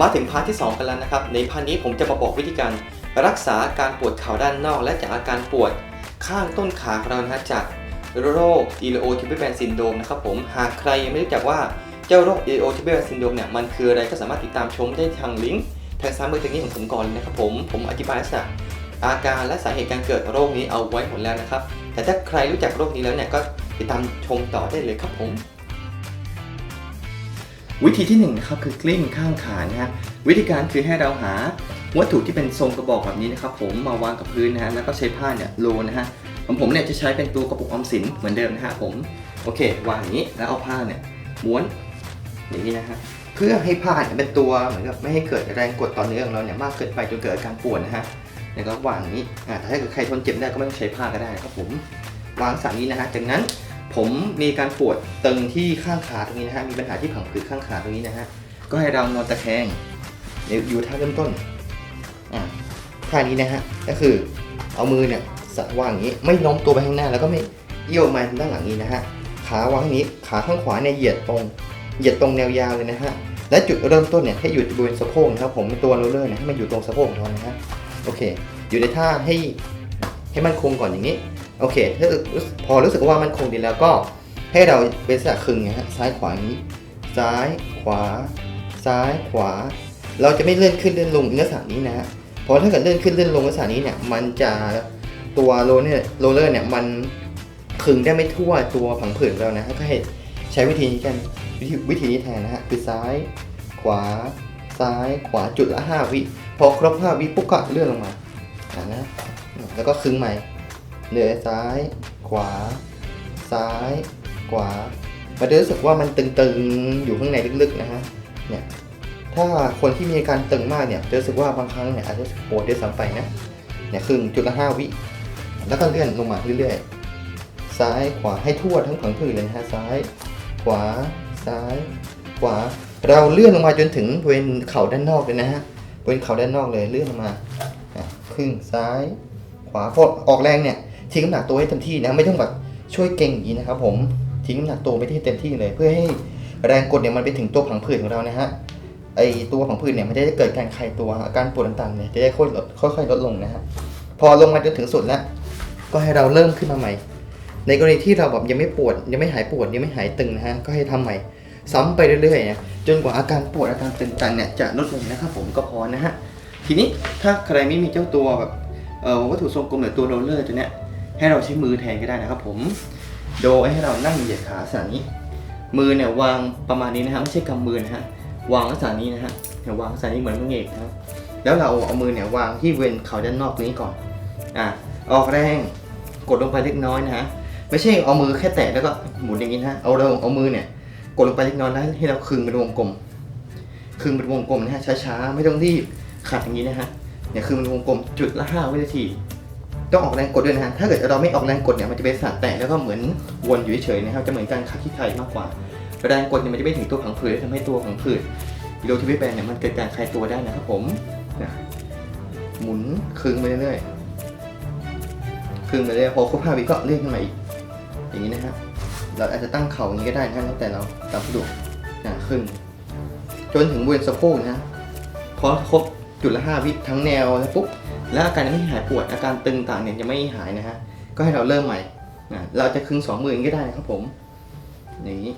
มาถึงพาร์ทที่ 2 กันแล้วนะครับ ในพาร์ทนี้ผมจะมาบอกวิธีการรักษาการปวดเข่าด้านนอกและจากอาการปวดข้างต้นขาของเรานะจากโรค e l o t i b i a l syndrome นะครับผมหากใครยังไม่รู้จักว่าเจ้าโรค e l o t i b i a l syndrome เนี่ยมันคืออะไรก็สามารถติดตามชมได้ทางลิงก์ทางซ้ายมือตรงนี้ของผมก่อนเลยนะครับผมผมอธิบายลักษณะอาการและสาเหตุการเกิดโรคนี้เอาไว้หมดแล้วนะครับ แต่ถ้าใครรู้จักโรคนี้แล้วเนี่ยก็ติดตามชมต่อได้เลยครับผม วิธีที่1นงนะครับคือกลิ้งข้างขานะฮะวิธีการคือให้เราหาวัตถุที่เป็นทรงกระบอกแบบนี้นะครับผมมาวางกับพื้นนะฮะแล้วก็ใช้ผ้าเนี่ยโรนะฮะของผมเนี่ยจะใช้เป็นตัวกระปุกออมสินเหมือนเดิมนะฮะผมโอเควางอย่างนี้แล้วเอาผ้าเนี่ยม้วนอย่างนี้นะฮะเพื่อให้ผ้าเนี่ยเป็นตัวเหมือนกับไม่ให้เกิดแรงกดต่อเนื้อของเราเนี่ยมากเกินไปจนเกิดอาการปวดนะฮะแล้วก็วางอย่างนี้อ่าแต่ถ้าเกิดใครทนเจ็บได้ก็ไม่ต้องใช้ผ้าก็ได้นะครับผมวางสั่งนี้นะฮะจากนั้น ผมมีการปวดตึงที่ข้างขาตรงนี้นะฮะ มีปัญหาที่ผังผืดข้างขาตรงนี้นะฮะ ก็ให้เรานอนตะแคงอยู่ท่าเริ่มต้นอ่าท่านี้นะฮะ ก็คือเอามือเนี่ยสะวางอย่างนี้ ไม่โน้มตัวไปข้างหน้า แล้วก็ไม่เอี้ยวมาด้านหลังนี้นะฮะ ขาวางอย่างนี้ ขาข้างขวาเนี่ยเหยียดตรง เหยียดตรงแนวยาวเลยนะฮะ และจุดเริ่มต้นเนี่ยให้อยู่บริเวณสะโพกนะครับ ผมตัวโรลเลอร์เนี่ยให้มันอยู่ตรงสะโพกของเรานะฮะ โอเค อยู่ในท่าให้ให้มันคงก่อนอย่างนี้ โอเคถ้าพอรู้สึกว่ามันคงดีแล้วก็ให้เราเป็นลักครึ่งนะฮะซ้ายขวาอย่างนี้ ซ้ายขวา ซ้ายขวา เราจะไม่เลื่อนขึ้นเลื่อนลงลักษณะนี้นะฮะเพราะถ้าเกิดเลื่อนขึ้นเลื่อนลงลักษณะนี้เนี่ยมันจะตัวโรลเนี่ยโรเลอร์เนี่ยมันขึงได้ไม่ทั่วตัวผังผืดเรานะฮะก็ให้ใช้วิธีนี้กันวิธีวิธีนี้แทนนะฮะคือซ้าย ขวา ซ้ายขวาจุดละ 5 วิพอครบ 5 วิปุ๊บก็เลื่อนลงมาอ่านะแล้วก็ขึงใหม่ เหนือซ้าย ขวา ซ้าย ขวา มันจะรู้สึกว่ามันตึงๆ อยู่ข้างในลึกๆนะฮะ เนี่ย ถ้าคนที่มีอาการตึงมากเนี่ยจะรู้สึกว่าบางครั้งเนี่ยอาจจะปวดด้วยซ้ำไปนะ เนี่ยครึ่งจุดละห้าวิ แล้วก็เลื่อนลงมาเรื่อยๆ ซ้าย ขวา ให้ทั่วทั้งผังผืดเลยนะฮะ ซ้าย ขวา ซ้าย ขวา เราเลื่อนลงมาจนถึงบริเวณเข่าด้านนอกเลยนะฮะบริเวณเข่าด้านนอกเลยเลื่อนลงมา ครึ่งซ้าย ขวาพอออกแรงเนี่ย ทิ้งน้ำหนักตัวให้เต็มที่นะไม่ต้องแบบช่วยเก่งอย่างนี้นะครับผมทิ้งน้ำหนักตัวไปที่เต็มที่เลย เพื่อให้แรงกดเนี่ยมันไปถึงตัวผังผืดของเรานะฮะไอตัวผังผืดเนี่ยมันจะได้เกิดการคลายตัวอาการปวดต่างๆเนี่ยจะได้ค่อยลดค่อยๆลดลงนะฮะพอลงมาจนถึงสุดแล้ว ก็ให้เราเริ่มขึ้นมาใหม่ ในกรณีที่เราแบบยังไม่ปวดยังไม่หายปวดยังไม่หายตึงนะฮะก็ให้ทำใหม่ซ้ำไปเรื่อยๆนะจนกว่าอาการปวดอาการตึงต่างเนี่ยจะลดลงนะครับผมก็พอนะฮะทีนี้ถ้าใครไม่มีเจ้าตัวแบบวัตถุทรงกลมหรือตัวโรลเลอร์ตัวเนี้ย ให้เราใช้มือแทนก็ได้นะครับ ผม โดยให้เรานั่งเหยียดขาลักษณะนี้ มือเนี่ยวางประมาณนี้นะฮะไม่ใช่กำมือนะฮะวางลักษณะนี้นะฮะเนี่ยวางลักษณะนี้เหมือนมือเอกนะครับ แล้วเราเอามือเนี่ยวางที่เวนเขาด้านนอกนี้ก่อนอะออกแรงกดลงไปเล็กน้อยนะฮะไม่ใช่เอามือแค่แตะแล้วก็หมุนอย่างนี้นะฮะเอาเราเอามือเนี่ยกดลงไปเล็กน้อยแล้วให้เราคึงเป็นวงกลมคึงเป็นวงกลมนะฮะช้าๆไม่ต้องรีบขัดอย่างนี้นะฮะเนี่ยคึงเป็นวงกลมจุดละ5วินาที ต้องออกแรงกดด้วยนะฮะถ้าเกิดเราไม่ออกแรงกดเนี่ยมันจะเป็นสัตว์แตะแล้วก็เหมือนวนอยู่เฉยๆนะครับจะเหมือนการคัดขี้ไข่มากกว่า แรงกดเนี่ยมันจะไม่ถึงตัวผังผืดและทำให้ตัวผังผืดกิโลทิวิแปนเนี่ยมันเกิดการคลายตัวได้นะครับผมหมุนคึงไปเรื่อยๆคึงไปเรื่อยๆพอครบห้าวิก็เลื่อนขึ้นมาอีกอย่างนี้นะฮะเราอาจจะตั้งเข่าอย่างนี้ก็ได้นะแล้วแต่เราตามสะดวกนะคึงจนถึงบริเวณสะโพกนะฮะพอครบ จุดละห้าวิทั้งแนวแล้วปุ๊บแล้วอาการยังไม่หายปวดอาการตึงต่างเนี่ยยังไม่หายนะฮะก็ให้เราเริ่มใหม่นะเราจะคึงสองมือองก็ได้นะครับผมอย่างนี้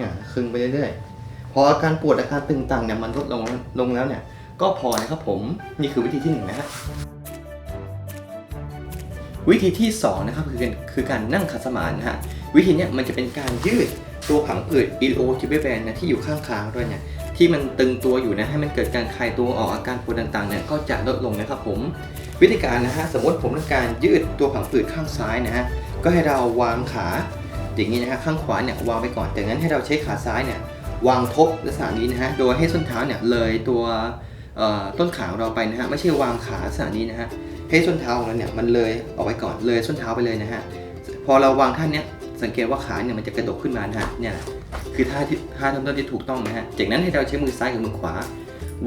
อ่คึงไปเรื่อยๆพออาการปวดอาการตึงต่างเนี่ยมันลดลงลงแล้วเนี่ย ก็พอนะครับผมนี่คือวิธีที่หนึ่งนะฮะวิธีที่สองนะครับคือการคือการนั่งขัดสมานนะฮะวิธีเนี้ยมันจะเป็นการยืดตัวผังผืดอิโอจิเบแบนนะที่อยู่ข้างคางด้วยเนี่ย ที่มันตึงตัวอยู่นะให้มันเกิดการคลายตัวออกอาการปวดต่างๆเนี่ยก็จะลดลงนะครับผม วิธีการนะฮะสมมติผมต้องการยืดตัวผังผืดข้างซ้ายนะฮะก็ให้เราวางขาอย่างนี้นะฮะข้างขวาเนี่ยวางไปก่อนจากนั้นให้เราใช้ขาซ้ายเนี่ยวางทบลักษณะนี้นะฮะโดยให้ส้นเท้าเนี่ยเลยตัวต้นขาของเราไปนะฮะไม่ใช่วางขาลักษณะนี้นะฮะให้ส้นเท้าของเราเนี่ยมันเลยออกไปก่อนเลยส้นเท้าไปเลยนะฮะพอเราวางท่าเนี้ยสังเกตว่าขาเนี่ยมันจะกระดกขึ้นมานะฮะเนี่ย คือท่าที่ท่าทำต้นที่ถูกต้องนะฮะจากนั้นให้เราใช้มือซ้ายกับมือขวา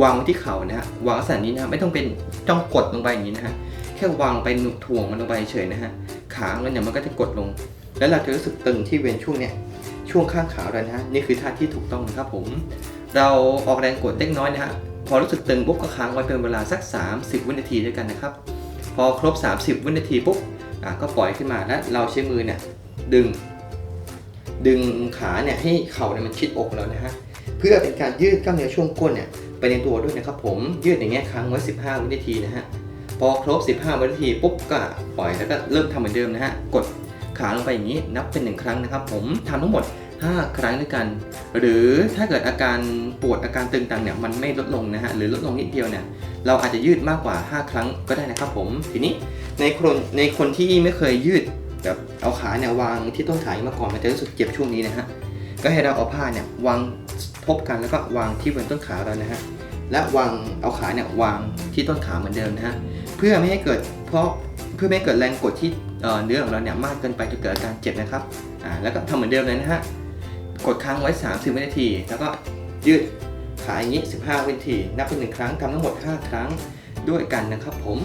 วางไว้ที่เข่านะฮะวางลักษณะนี้นะฮะไม่ต้องเป็นจ้องกดลงไปอย่างนี้นะฮะแค่วางไปหนุถ่วงมันลงไปเฉยนะฮะขาเราเนี่ยมันก็จะกดลง แล้วเราจะรู้สึกตึงที่เวนช่วงเนี้ยช่วงข้างขาเรานะฮะนี่คือท่าที่ถูกต้องนะครับผม เราออกแรงกดเล็กน้อยนะฮะพอรู้สึกตึงปุ๊บก็ค้างไว้เป็นเวลาสัก 30 วินาทีด้วยกันนะครับ พอครบ 30 วินาทีปุ๊บก็ปล่อยขึ้นมาแล้วเราใช้มือเนี่ยดึง ดึงขาเนี่ยให้เข่าเนี่ยมันชิดอกเรานะฮะเพื่อเป็นการยืดกล้ามเนื้อช่วงก้นเนี่ยไปในตัวด้วยนะครับผมยืดอย่างเงี้ยครั้งไว้ 15 วินาทีนะฮะพอครบ 15 วินาทีปุ๊บก็ปล่อยแล้วก็เริ่มทำเหมือนเดิมนะฮะกดขาลงไปอย่างนี้นับเป็นหนึ่งครั้งนะครับ ผมทำทั้งหมด 5 ครั้งด้วยกัน หรือถ้าเกิดอาการปวดอาการตึงตังเนี่ยมันไม่ลดลงนะฮะหรือลดลงนิดเดียวเนี่ยเราอาจจะยืดมากกว่า 5 ครั้งก็ได้นะครับผมทีนี้ในคนในคนที่ไม่เคยยืด แบบเอาขาเนี่ยวางที่ต้นขามาก่อนมันจะรู้สึกเจ็บช่วงนี้นะฮะก็ให้เราเอาผ้าเนี่ยวางทบกันแล้วก็วางที่บนต้นขาเรานะฮะและวางเอาขาเนี่ยวางที่ต้นขาเหมือนเดิมนะฮะเพื่อไม่ให้เกิดเพราะเพื่อไม่ให้เกิดแรงกดที่เนื้อของเราเนี่ยมากเกินไปจนเกิดอาการเจ็บนะครับอ่าแล้วก็ทำเหมือนเดิมเลยนะฮะกดค้างไว้ 30 วินาที แล้วก็ยืดขาอย่างนี้ 15 วินาที นับเป็นหนึ่งครั้งทำทั้งหมด 5 ครั้งด้วยกันนะครับผม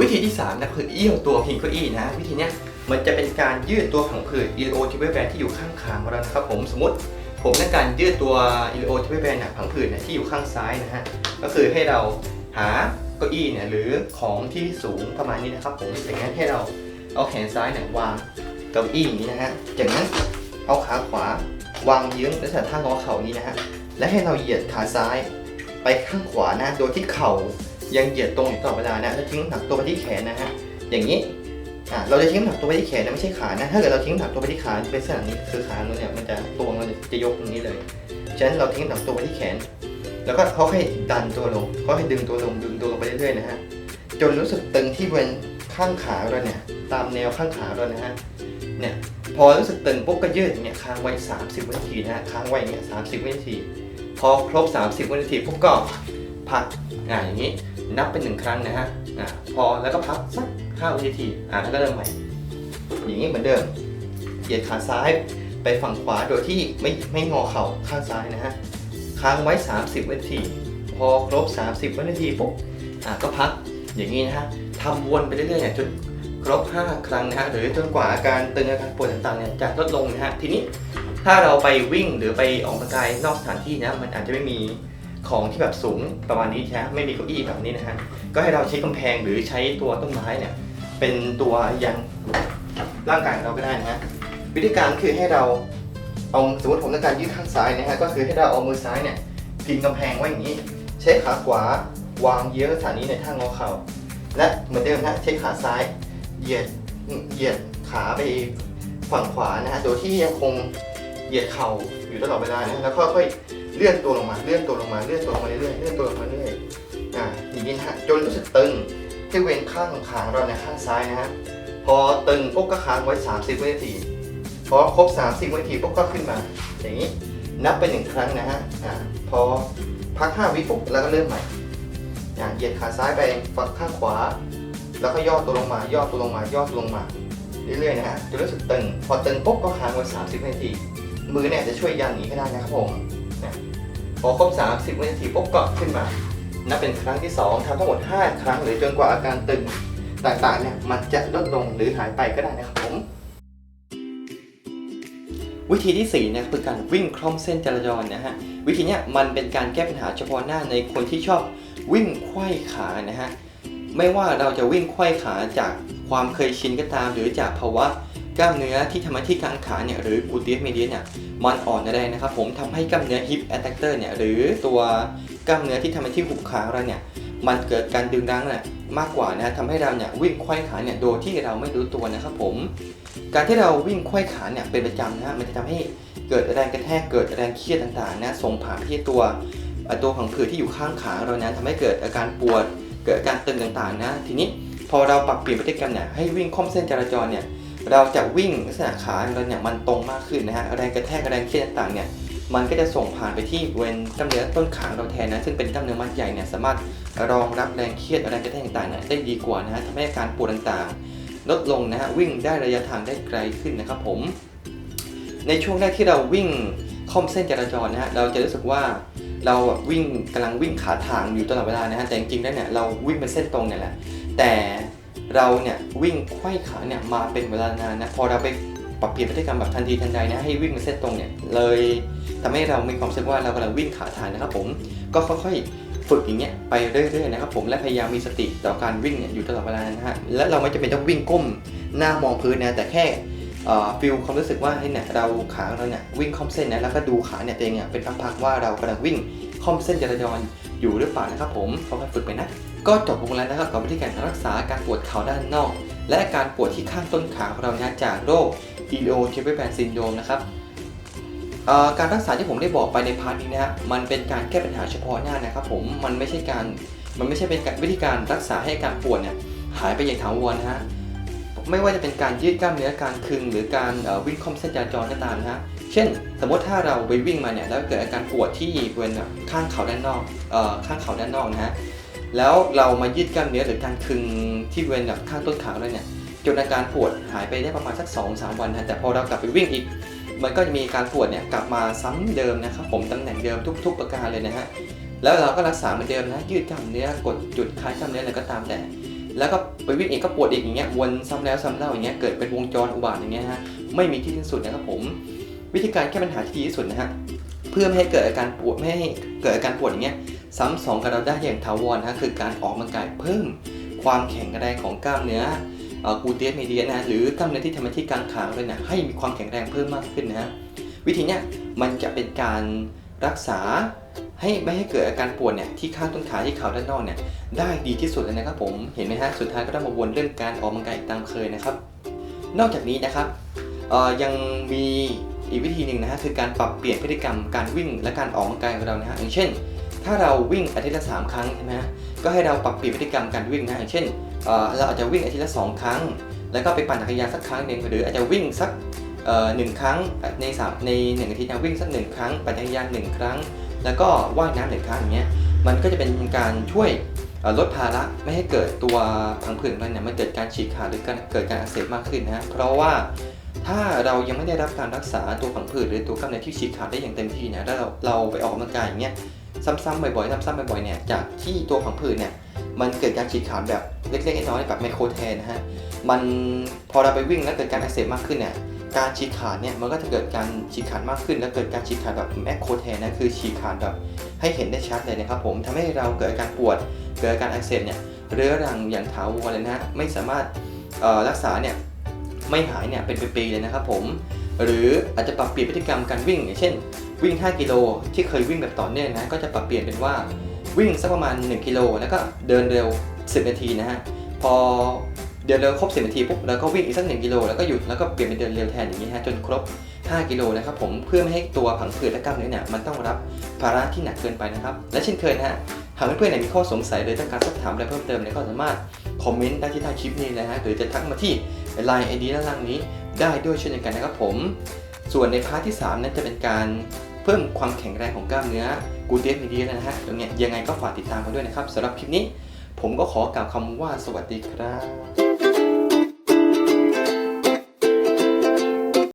วิธีที่ 3นะคือเอี้ยวตัวพิงเก้าอี้นะ วิธีเนี้ยมันจะเป็นการยืดตัวผังผืดอีโอทิเบแบนที่อยู่ข้างคางของเรานะครับผมสมมติ ผมต้องการยืดตัวอีโอทิเบแบนนะผังผืดเนี่ยที่อยู่ข้างซ้ายนะฮะก็คือให้เราหาเก้าอี้เนี่ยหรือของที่สูงประมาณนี้นะครับผมอย่างนั้นให้เราเอาแขนซ้ายเนี่ยวางเก้าอี้อย่างนี้นะฮะจากนั้นเอาขาขวาวางเยื้องลักษณะท่างอเข่านี้นะฮะและให้เราเหยียดขาซ้ายไปข้างขวานะโดยที่เข่า ยังเหยียดตรงอยู่ตลอดเวลานะแล้วทิ้งน้ำหนักตัวไปที่แขนนะฮะอย่างนี้อะเราจะทิ้งน้ำหนักตัวไปที่แขนนะไม่ใช่ขานะถ้าเกิดเราทิ้งน้ำหนักตัวไปที่ขาเป็นลักษณะนี้คือขาเราเนี่ยมันจะตัวเราเนี่ยจะยกตรงนี้เลยฉะนั้นเราทิ้งน้ำหนักตัวไปที่แขน แล้วก็เขาให้ดันตัวลงเขาให้ดึงตัวลงดึงตัวลงไปเรื่อยๆนะฮะจนรู้สึกตึงที่บริเวณข้างขาเราเนี่ยตามแนวข้างขาเรานะฮะเนี่ยพอรู้สึกตึงปุ๊บก็ยืดเงี้ยค้างไว้ 30 วินาทีนะฮะค้างไว้อย่างเงี้ย30 วินาที พอครบ 30 วินาทีปุ๊บก็พักอ่าอย่างนี้ นับเป็นหนึ่งครั้งนะฮะอ่าพอแล้วก็พักสัก5วินาทีอ่าแล้วก็เริ่มใหม่ อย่างนี้เหมือนเดิมเหยียดขาซ้ายไปฝั่งขวาโดยที่ไม่ไม่งอเข่าข้างซ้ายนะฮะค้างไว้ 30วินาที พอครบ 30วินาทีปุ๊บอ่าก็พักอย่างนี้นะฮะทำวนไปเรื่อยๆเนี่ยจนครบ 5 ครั้งนะฮะหรือจนกว่าอาการตึงอาการปวดต่างๆเนี่ยจะลดลงนะฮะทีนี้ถ้าเราไปวิ่งหรือไปออกกำลังกายนอกสถานที่นะมันอาจจะไม่มี ของที่แบบสูงประมาณนี้ใช่ไหมไม่มีเก้าอี้แบบนี้นะฮะก็ให้เราใช้กำแพงหรือใช้ตัวต้นไม้เนี่ยเป็นตัวยันร่างกายของเราก็ได้นะฮะวิธีการคือให้เราเอาสมมติผมต้องการยืดข้างซ้ายนะฮะก็คือให้เราเอามือซ้ายเนี่ยพิงกำแพงไว้อย่างนี้ ใช้ขาขวาวางเยื้องสถานีในท่างอเข่า และเหมือนเดิมนะใช้ขาซ้ายเหยียดเหยียดขาไปฝั่งขวานะฮะโดยที่ยังคงเหยียดเข่าอยู่ตลอดเวลานะแล้วค่อยๆ เลื่อนตัวลงมา เลื่อนตัวลงมา เลื่อนตัวลงมาเรื่อยๆ เลื่อนตัวลงมาเรื่อยๆ อ่าอย่างนี้ฮะ จนรู้สึกตึงที่เว้นข้างขาเราเนี่ยข้างซ้ายนะฮะ พอตึงปุ๊บก็ค้างไว้ 30วินาที พอครบ 30วินาทีปุ๊บก็ขึ้นมา อย่างนี้ นับไปหนึ่งครั้งนะฮะ อ่า พอพัก5วิปุ๊บแล้วก็เริ่มใหม่ อ่า เหยียดขาซ้ายไปฝั่งข้างขวา แล้วก็ย่อตัวลงมา ย่อตัวลงมา ย่อตัวลงมา เรื่อยๆนะฮะจนรู้สึกตึง พอตึงปุ๊บก็ค้างไว้ 30นาที มือเนี่ยจะช่วยยันอย่างนี้ก็ได้นะครับผม พอครบ 30นาทีปุ๊บก็ขึ้นมา นับเป็นครั้งที่ 2ทำทั้งหมด 5 ครั้งหรือจนกว่าอาการตึงต่างๆเนี่ยมันจะลดลงหรือหายไปก็ได้นะครับผม วิธีที่ 4 เนี่ยคือการวิ่งคล่อมเส้นจราจรนะฮะ วิธีเนี้ยมันเป็นการแก้ปัญหาเฉพาะหน้าในคนที่ชอบวิ่งไขว้ขานะฮะ ไม่ว่าเราจะวิ่งไขว้ขาจากความเคยชินก็ตาม หรือจากภาวะกล้ามเนื้อที่ทำหน้าที่กลางขาเนี่ยหรือกูเตียสเมเดียเนี่ย มันอ่อนแรงนะครับผมทำให้กล้ามเนื้อฮิปแอตแทกเตอร์เนี่ยหรือตัวกล้ามเนื้อที่ทำหน้าที่หุบขาเราเนี่ยมันเกิดการดึงรั้งเนี่ยมากกว่านะทำให้เราเนี่ยวิ่งไขว้ขาเนี่ยโดยที่เราไม่รู้ตัวนะครับผมการที่เราวิ่งไขว้ขาเนี่ยเป็นประจำนะฮะมันจะทำให้เกิดแรงกระแทกเกิดแรงเครียดต่างๆนะส่งผ่านที่ตัวตัวของผืดที่อยู่ข้างขาเรานะทำให้เกิดอาการปวดเกิดอาการตึงต่างๆนะทีนี้พอเราปรับเปลี่ยนพฤติกรรมเนี่ยให้วิ่งค่อมเส้นจราจรเนี่ย เราจะวิ่งลักษณะขาเราเนี่ยมันตรงมากขึ้นนะฮะแรงกระแทกแรงเครียดต่างๆเนี่ยมันก็จะส่งผ่านไปที่บริเวนกล้ามเนื้อต้นขาเราแทนนะซึ่งเป็นกล้ามเนื้อมัดใหญ่เนี่ยสามารถรองรับแรงเครียดแรงกระแทกต่างๆเนี่ยได้ดีกว่านะฮะทำให้อาการปวดต่างๆ ลดลงนะฮะวิ่งได้ระยะทางได้ไกลขึ้นนะครับผม ในช่วงแรกที่เราวิ่งค่อมเส้นจราจรนะฮะเราจะรู้สึกว่าเราวิ่งกำลังวิ่งขาทางอยู่ตลอดเวลานะฮะแต่จริงๆแล้วเนี่ยเราวิ่งเป็นเส้นตรงเนี่ยแหละแต่ เราเนี่ยวิ่งไขว้ขาเนี่ยมาเป็นเวลานานนะพอเราไปปรับเปลี่ยนพฤติกรรมแบบทันทีทันใดนะให้วิ่งในเส้นตรงเนี่ยเลยทำให้เรามีความรู้สึกว่าเรากำลังวิ่งขาทางนะครับผมก็ค่อยๆฝึกอย่างเงี้ยไปเรื่อยๆนะครับผมและพยายามมีสติต่อการวิ่งเนี่ยอยู่ตลอดเวลานะฮะและเราไม่จำเป็นต้องวิ่งก้มหน้ามองพื้นนะแต่แค่ฟิลความรู้สึกว่าให้เนี่ยเราขาเราเนี่ยวิ่งค่อมเส้นนะแล้วก็ดูขาเนี่ยตัวเองเนี่ยเป็นพักๆว่าเรากำลังวิ่งค่อมเส้นจราจรอยู่หรือเปล่านะครับผมค่อยๆฝึกไปนะ ก็จบลงแล้วนะครับกับวิธีการรักษาการปวดเข่าด้านนอก และอาการปวดที่ข้างต้นขาของเรานะจากโรค ilio t i b e t a n syndrome นะครับการรักษาที่ผมได้บอกไปในพาร์ทนี้นะฮะมันเป็นการแก้ปัญหาเฉพาะหน้านะครับผมมันไม่ใช่การมันไม่ใช่เป็นวิธีการรักษาให้การปวดเนี่ยหายไปอย่างถาวรนะฮะไม่ว่าจะเป็นการยืดกล้ามเนื้อการคึง หรือการวิ่งคล่อมเส้นจราจรก็ตามนะฮะเช่น สมมติถ้าเราไปวิ่งมาเนี่ยแล้วเกิดอาการปวดที่บริเวณข้างเข่าด้านนอกออข้างเข่าด้านนอกนะฮะ แล้วเรามายืดกล้ามเนื้อหรือการคึงที่บริเวณแบบข้างต้นขาเลยเนี่ยจนอาการปวดหายไปได้ประมาณสัก2อสวันนะแต่พอเรากลับไปวิ่งอีก มันก็จะมีการปวดเนี่ยกลับมาซ้ำเดิมนะครับผมตำแหน่งเดิมทุก ๆ ประการเลยนะฮะแล้วเราก็รักษาเหมือนเดิมนะยืดกล้ามเนื้อกดจุดคลายกล้ามเนื้ออะไรก็ตามแต่แล้วก็ไปวิ่งอีกก็ปวดอีกอย่างเงี้ยวนซ้ำแล้วซ้ำเล่าอย่างเงี้ยเกิดเป็นวงจรอุบาทอย่างเงี้ยฮะไม่มีที่สิ้นสุดนะครับผม วิธีการแก้ปัญหาที่ดีที่สุดนะฮะเพื่อไม่ให้เกิดอาการปวดไม่ให้เกิดอาการปวดอย่างเงี้ย ซ้ำสองกับเราได้อย่างถาวรนะฮะคือการออกกำลังกายเพิ่มความแข็งแรงของกล้ามเนื้อกูเตียสเมเดียนะหรือกล้ามเนื้อที่ทำหน้าที่กลางขาเลยนะให้มีความแข็งแรงเพิ่มมากขึ้นนะวิธีเนี้ยมันจะเป็นการรักษาให้ไม่ให้เกิดอาการปวดเนี่ยที่ข้างต้นขาที่เข่าด้านนอกเนี่ยได้ดีที่สุดเลยนะครับผมเห็นไหมฮะสุดท้ายก็ต้องมาวนเรื่องการออกกำลังกายตามเคยนะครับ นอกจากนี้นะครับยังมีอีกวิธีหนึ่งนะฮะคือการปรับเปลี่ยนพฤติกรรมการวิ่งและการออกกำลังกายของเรานะฮะอย่างเช่น ถ้าเราวิ่งอาทิตย์ละสามครั้งใช่ไหมก็ให้เราปรับเปลี่ยนพฤติกรรมการวิ่งนะอย่างเช่นเเราอาจจะวิ่งอาทิตย์ละสองครั้ง แล้วก็ไปปั่นจักรยานสักครั้งหนึ่งหรืออาจจะวิ่งสักหนึ่งครั้งในสามในหนึ่งอาทิตย์นะวิ่งสักหนึ่งครั้งปั่นจักรยานหนึ่งครั้ง แล้วก็ว่ายน้ำหนึ่งครั้งอย่างเงี้ยมันก็จะเป็นการช่วยลดภาระไม่ให้เกิดตัวพังผืดองมันเนี่ยมันเกิดการฉีกขาดหรือการเกิดการอักเสบมากขึ้นนะฮะเพราะว่าถ้าเรายังไม่ได้รับการรักษาตัวผังผืดหรือตัวกล้ามเนื้อที่ฉีกขาดได้อย่างเต็มที่เนี่ยแล้วเราเราไปออกกำลังกายอย่างเงี้ย ซ้ำๆบ่อยๆ ซ้ำๆบ่อยๆ เนี่ย จากที่ตัวผังผืดเนี่ย มันเกิดการฉีกขาดแบบเล็กๆ น้อยๆ แบบไมโครแทนนะฮะ มันพอเราไปวิ่งแล้วเกิดการอักเสบมากขึ้นเนี่ย การฉีกขาดเนี่ย มันก็จะเกิดการฉีกขาดมากขึ้น แล้วเกิดการฉีกขาดแบบแมคโครแทนนะ คือฉีกขาดแบบให้เห็นได้ชัดเลยนะครับผมทำให้เราเกิดอาการปวด เกิดอาการอักเสบเนี่ย เรื้อรังอย่างถาวรเลยนะฮะไม่สามารถรักษาเนี่ยไม่หายเนี่ยเป็นปีๆเลยนะครับผม หรืออาจจะปรับเปลี่ยนพฤติกรรมการวิ่งอย่างเช่น วิ่ง 5 กิโลที่เคยวิ่งแบบต่อเนื่องนะก็จะปรับเปลี่ยนเป็นว่าวิ่งสักประมาณ 1 กิโลแล้วก็เดินเร็ว 10 นาทีนะฮะพอเดินเร็วครบ 10 นาทีปุ๊บแล้วก็วิ่งอีกสัก 1 กิโลแล้วก็หยุดแล้วก็เปลี่ยนเป็นเดินเร็วแทนอย่างนี้ฮะจนครบ 5 กิโลนะครับผมเพื่อไม่ให้ตัวผังผืดและกล้ามเนื้อเนี่ยมันต้องรับภาระที่หนักเกินไปนะครับและเช่นเคยนะฮะหากเพื่อนๆเนี่ยมีข้อสงสัยหรือต้องการสอบถามอะไรเพิ่มเติมเนี่ยก็สามารถคอมเมนต์ได้ที่ใต้คลิปนี้นะฮะหรือจะทักมาที่ Line ID ด้านล่างนี้ได้ด้วยเช่นเดียวกันนะครับผม ส่วนในพาร์ทที่ 3 นั้นจะเป็นการเพิ่มความแข็งแรงของกล้ามเนื้อกูเตียสมีดีนะฮะตรงเนี้ยยังไงก็ฝากติดตามกันด้วยนะครับสำหรับคลิปนี้ ผมก็ขอกล่าวคำว่าสวัสดีครับ